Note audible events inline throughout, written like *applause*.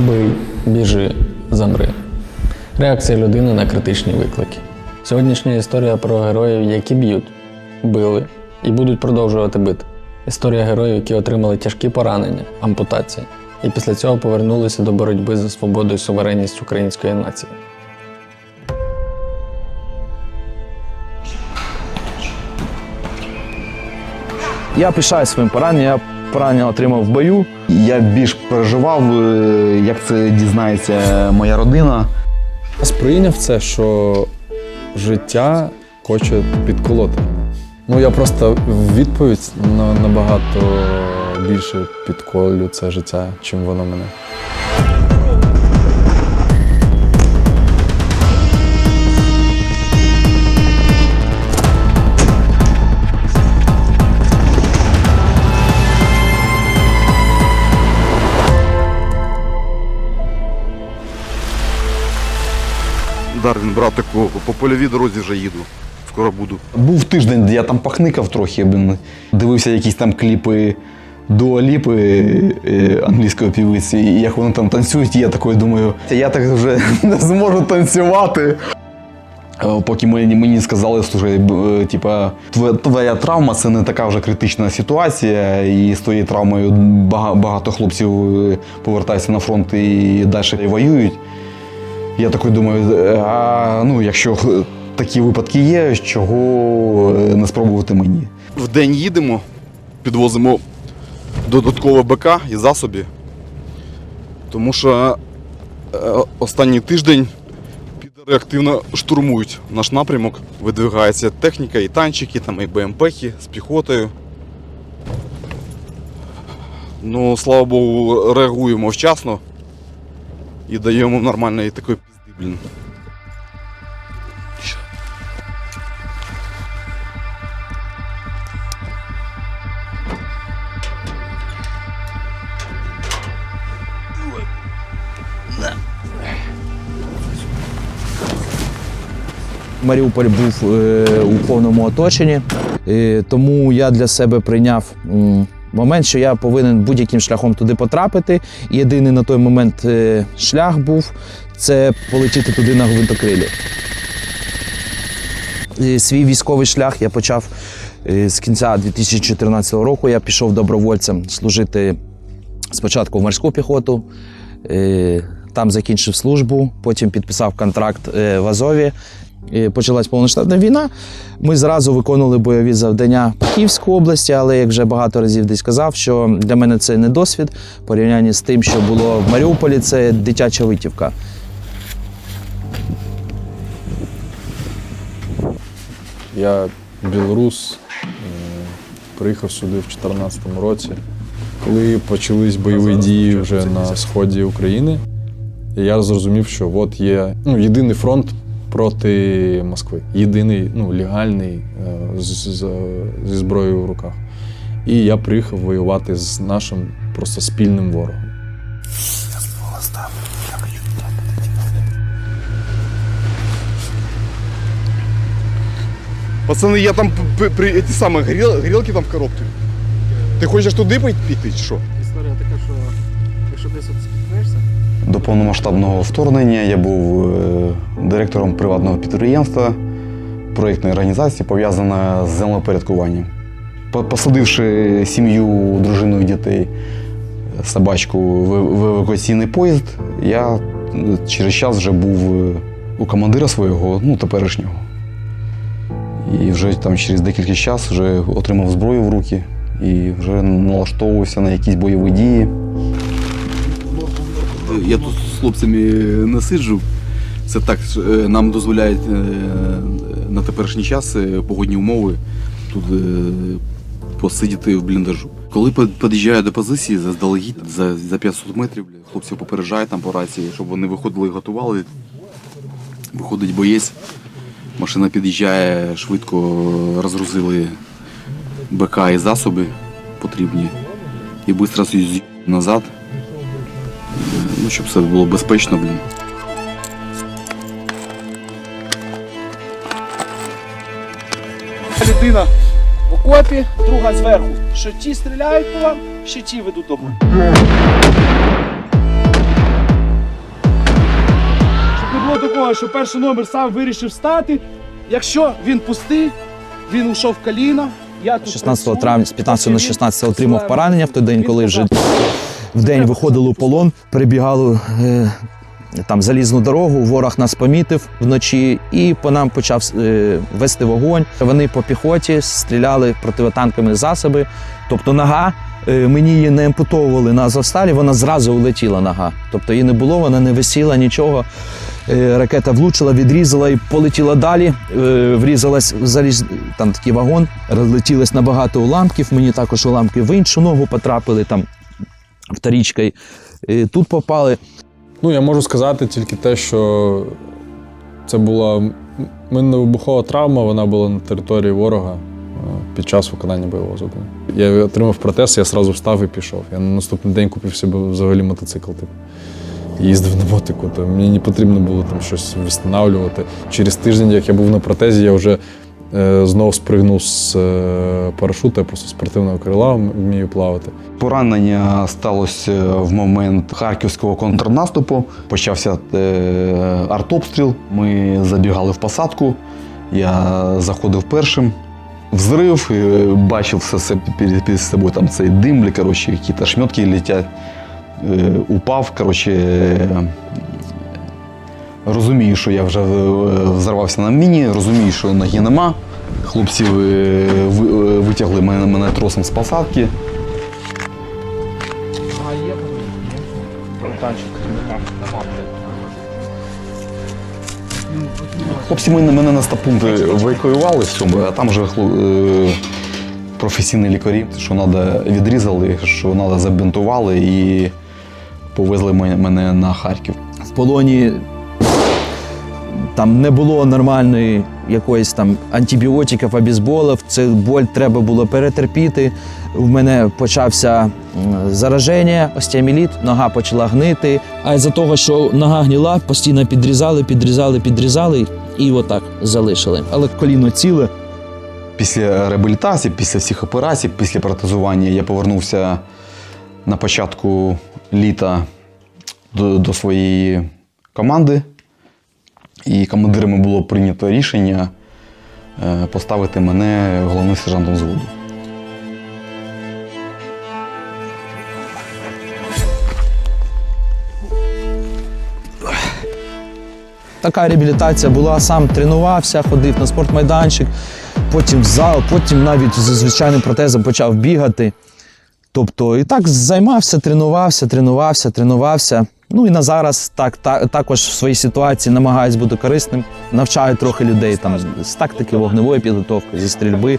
Бий, біжи, замри. Реакція людини на критичні виклики. Сьогоднішня історія про героїв, які б'ють, били і будуть продовжувати бити. Історія героїв, які отримали тяжкі поранення, ампутації, і після цього повернулися до боротьби за свободу і суверенність української нації. Я пишаю своїм пораненням. Поранення отримав в бою. Я більш переживав, е, як це дізнається моя родина. Сприйняв це, що життя хоче підколоти. Ну я просто в відповідь набагато більше підколю це життя, чим воно мене. Дарвін, братику, по польовій дорозі вже їду. Скоро буду. Був тиждень, де я там пахникав трохи, блін, дивився якісь там кліпи Дуаліпи е, англійської півиці, і як вони там танцюють, і я такий думаю, я так вже *laughs* не зможу танцювати. Е, Поки мені, мені сказали, слушай, е, типа, твоя, травма це не така вже критична ситуація, і з твоєю травмою багато хлопців повертаються на фронт і далі воюють. Я такий думаю, е, а ну, якщо такі випадки є, чого е, не спробувати мені? В день їдемо, підвозимо додаткове БК і засоби. Тому що е, останній тиждень підари активно штурмують наш напрямок. Видвигається техніка, і танчики, там, і БМПхи з піхотою. Ну, слава Богу, реагуємо вчасно і даємо нормальної такої пізди, блін. Маріуполь був е, у повному оточенні, е, тому я для себе прийняв момент, що я повинен будь-яким шляхом туди потрапити. Єдиний на той момент е, шлях був це полетіти туди на гвинтокрилі. Е, Свій військовий шлях я почав е, з кінця 2014 року. Я пішов добровольцем служити спочатку в морську піхоту. Там закінчив службу, потім підписав контракт в Азові. І Почалась повноштабна війна. Ми зразу виконували бойові завдання по Київській області, але як вже багато разів десь казав, що для мене це не досвід в порівнянні з тим, що було в Маріуполі, це дитяча витівка. Я білорус, е, приїхав сюди в 2014 році. Коли почались бойові дії вже на сході України, я зрозумів, що от є ну, єдиний фронт проти Москви. Єдиний, ну, легальний е, з, з, зі зброєю в руках. І я приїхав воювати з нашим просто спільним ворогом. Пацани, я там п- при ті самі горіл, горілки там в коробці. Ти хочеш туди піти чи що? Історія така, що якщо десь от спіткнешся, До повномасштабного вторгнення я був е, директором приватного підприємства проєктної організації, пов'язана з землепорядкуванням. Посадивши сім'ю, дружину і дітей, собачку в евакуаційний поїзд, я через час вже був е, у командира свого, ну, теперішнього. І вже там через декілька часів вже отримав зброю в руки і вже налаштовувався на якісь бойові дії. Я тут з хлопцями не сиджу. Це так, е, нам дозволяють е, на теперішній час погодні умови тут е, посидіти в бліндажу. Коли під'їжджаю до позиції заздалегідь за, за 500 метрів, бля, хлопці попереджають там по рації, щоб вони виходили і готували. Виходить боєць, машина під'їжджає, швидко розгрузили БК і засоби потрібні. І швидко назад. Ну, щоб все було безпечно, блін. людина в окопі, друга зверху. Що ті стріляють по вам, що ті ведуть до бою. такого, що перший номер сам вирішив стати. Якщо він пустий, він ушов в коліна. Я тут 16 працюю, травня з 15 на 16 отримав поранення в той день, коли вже. В день виходили у полон, перебігали е, там залізну дорогу, ворог нас помітив вночі і по нам почав е, вести вогонь. Вони по піхоті стріляли противотанковими засоби. Тобто нога, е, мені її не ампутовували на Азовсталі, вона зразу улетіла нога. Тобто її не було, вона не висіла нічого. Е, Ракета влучила, відрізала і полетіла далі. Е, Врізалась в заліз, там такий вагон, розлетілось на багато уламків. Мені також уламки в іншу ногу потрапили там вторічкою. Тут попали. Ну, я можу сказати тільки те, що це була минно-вибухова травма, вона була на території ворога е, під час виконання бойового завдання. Я отримав протез, я одразу встав і пішов. Я на наступний день купив собі взагалі мотоцикл. Типу. Їздив на мотику, то мені не потрібно було там щось встановлювати. Через тиждень, як я був на протезі, я вже знову спригнув з е, парашута, я просто спортивного крила вмію плавати. Поранення сталося в момент харківського контрнаступу. Почався е, артобстріл. Ми забігали в посадку. Я заходив першим. Взрив, е, бачив все це перед собою там цей дим, коротше, якісь шмітки летять. Е, упав, коротше, е, розумію, що я вже е, взорвався на міні, розумію, що ноги нема. Хлопці е, е, витягли мене, мене тросом з посадки. А, є Танчик. Хлопці мене, мене на стапункт евакуювали в цьому, а там вже професійні лікарі, що треба відрізали, що треба забинтували і повезли мене на Харків. В полоні там не було нормальної якоїсь там антибіотиків, обізболів. Це боль треба було перетерпіти. У мене почався зараження, остеоміліт, нога почала гнити. А із-за того, що нога гніла, постійно підрізали, підрізали, підрізали і отак залишили. Але коліно ціле. Після реабілітації, після всіх операцій, після протезування я повернувся на початку літа до, до своєї команди. І командирами було прийнято рішення е, поставити мене головним сержантом взводу. Така реабілітація була, сам тренувався, ходив на спортмайданчик, потім в зал, потім навіть з звичайним протезом почав бігати. Тобто і так займався, тренувався, тренувався, тренувався. Ну і на зараз так, та, також в своїй ситуації намагаюсь бути корисним. Навчаю трохи людей там з тактики вогневої підготовки, зі стрільби.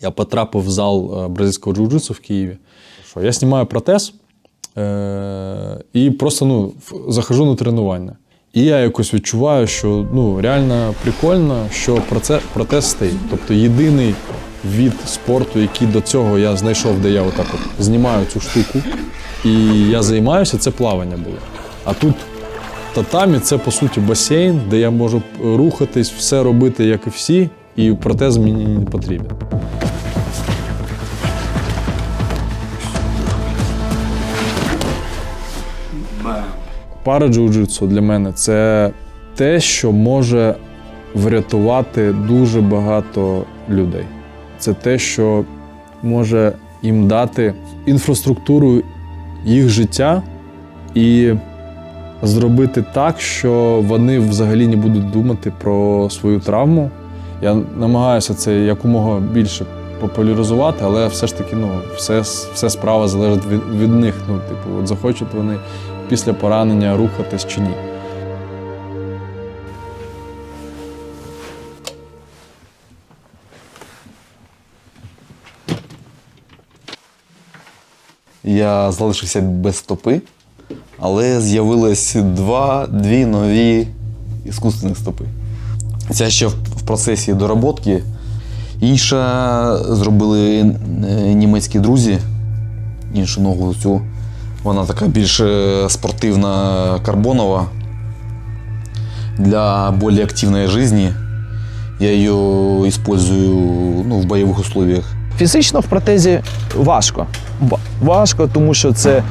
я потрапив в зал е, бразильського джиу-джитсу в Києві. Що я знімаю протез е- і просто ну, в- захожу на тренування. І я якось відчуваю, що ну, реально прикольно, що протез стоїть. Тобто єдиний від спорту, який до цього я знайшов, де я отак от знімаю цю штуку, і я займаюся, це плавання було. А тут татамі це по суті басейн, де я можу рухатись, все робити, як і всі, і протез мені не потрібен. Пара джиу-джитсу для мене це те, що може врятувати дуже багато людей. Це те, що може їм дати інфраструктуру їх життя і зробити так, що вони взагалі не будуть думати про свою травму. Я намагаюся це якомога більше популяризувати, але все ж таки, ну, все, все справа залежить від, від них. Ну, типу, от захочуть вони після поранення рухатись чи ні. Я залишився без стопи, але з'явилось два, дві нові іскусственні стопи. Це ще в, в процесі доработки. Інша зробили е, німецькі друзі, іншу ногу цю Вона така більш е, спортивна карбонова. Для более активной жизни я ее использую ну, в боевых условиях. Фізично в протезі важко. Важко, тому що це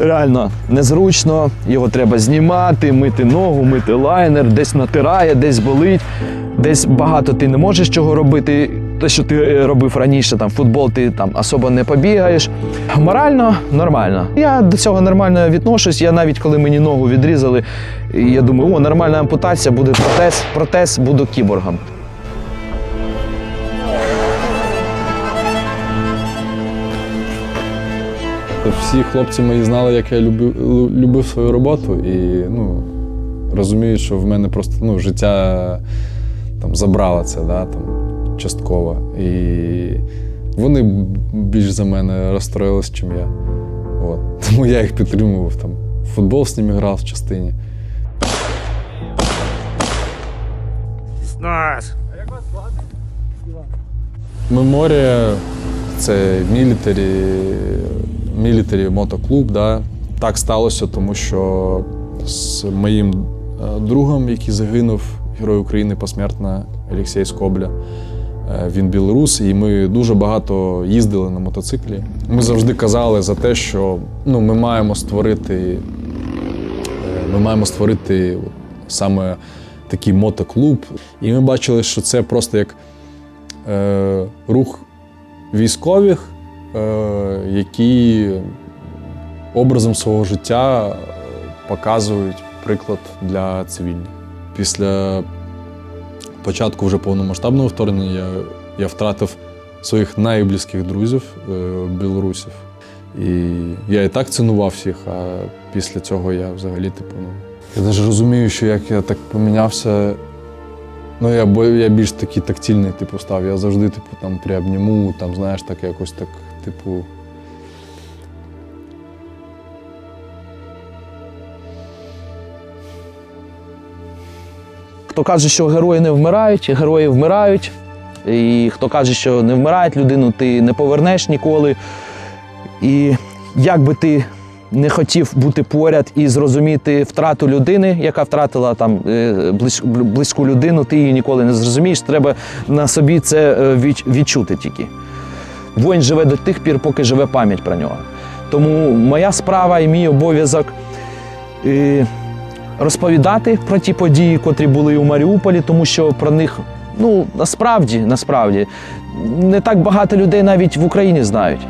реально незручно. Його треба знімати, мити ногу, мити лайнер, десь натирає, десь болить, десь багато ти не можеш чого робити. Те, що ти е, робив раніше, там футбол, ти там особо не побігаєш. Морально нормально. Я до цього нормально відношусь. Я навіть коли мені ногу відрізали, я думаю, о, нормальна ампутація, буде протез, протез, буду кіборгом. Всі хлопці мої знали, як я любив, любив свою роботу, і ну, розуміють, що в мене просто ну, життя там, забрало це да, там, частково. І вони більш за мене розстроїлись, чим я. От. *laughs* Тому я їх підтримував. Там, футбол з ними грав в частині. Меморія це мілітарі, мілітарі мотоклуб. Да. Так сталося, тому що з моїм е, другом, який загинув, Герой України посмертно Олексій Скобля. Е, Він білорус, і ми дуже багато їздили на мотоциклі. Ми завжди казали за те, що ну, ми маємо створити, е, ми маємо створити саме такий мотоклуб. І ми бачили, що це просто як е, рух військових, е, які образом свого життя е, показують приклад для цивільних. Після початку вже повномасштабного вторгнення я, я втратив своїх найблизьких друзів е, білорусів. І я і так цінував всіх, а після цього я взагалі, типу, ну. Я навіть розумію, що як я так помінявся, Ну, я, я більш такий тактильний, типу, став. Я завжди, типу, там приобніму, там, знаєш, так якось так, типу. Хто каже, що герої не вмирають, герої вмирають. І хто каже, що не вмирають людину, ти не повернеш ніколи. І як би ти не хотів бути поряд і зрозуміти втрату людини, яка втратила там е, близьку людину, ти її ніколи не зрозумієш. Треба на собі це е, відчути тільки. Воїн живе до тих пір, поки живе пам'ять про нього. Тому моя справа і мій обов'язок. Розповідати про ті події, котрі були у Маріуполі, тому що про них ну насправді, насправді не так багато людей навіть в Україні знають.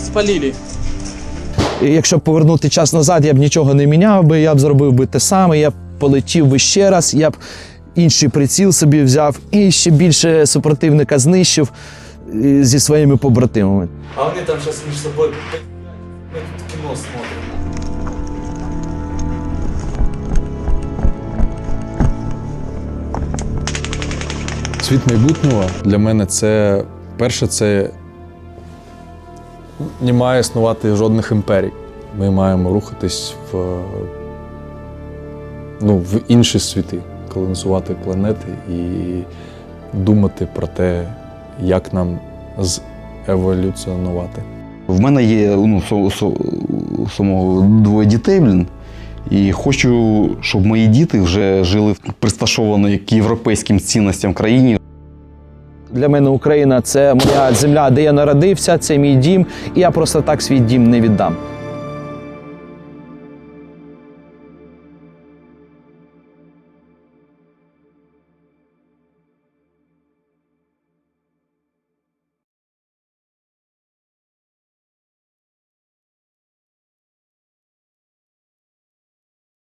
Спалили. І Якщо б повернути час назад, я б нічого не міняв би, я б зробив би те саме, я б полетів би ще раз, я б інший приціл собі взяв і ще більше супротивника знищив е, зі своїми побратимами. А вони там зараз між собою кіно смотримо. Світ майбутнього для мене це перше, це не має існувати жодних імперій. Ми маємо рухатись в, ну, в інші світи, колонізувати планети і думати про те, як нам зеволюціонувати. В мене є ну, со, со, самого двоє дітей, блін. І хочу, щоб мої діти вже жили в пристосованій к європейським цінностям країні. Для мене Україна це моя земля, де я народився, це мій дім, і я просто так свій дім не віддам.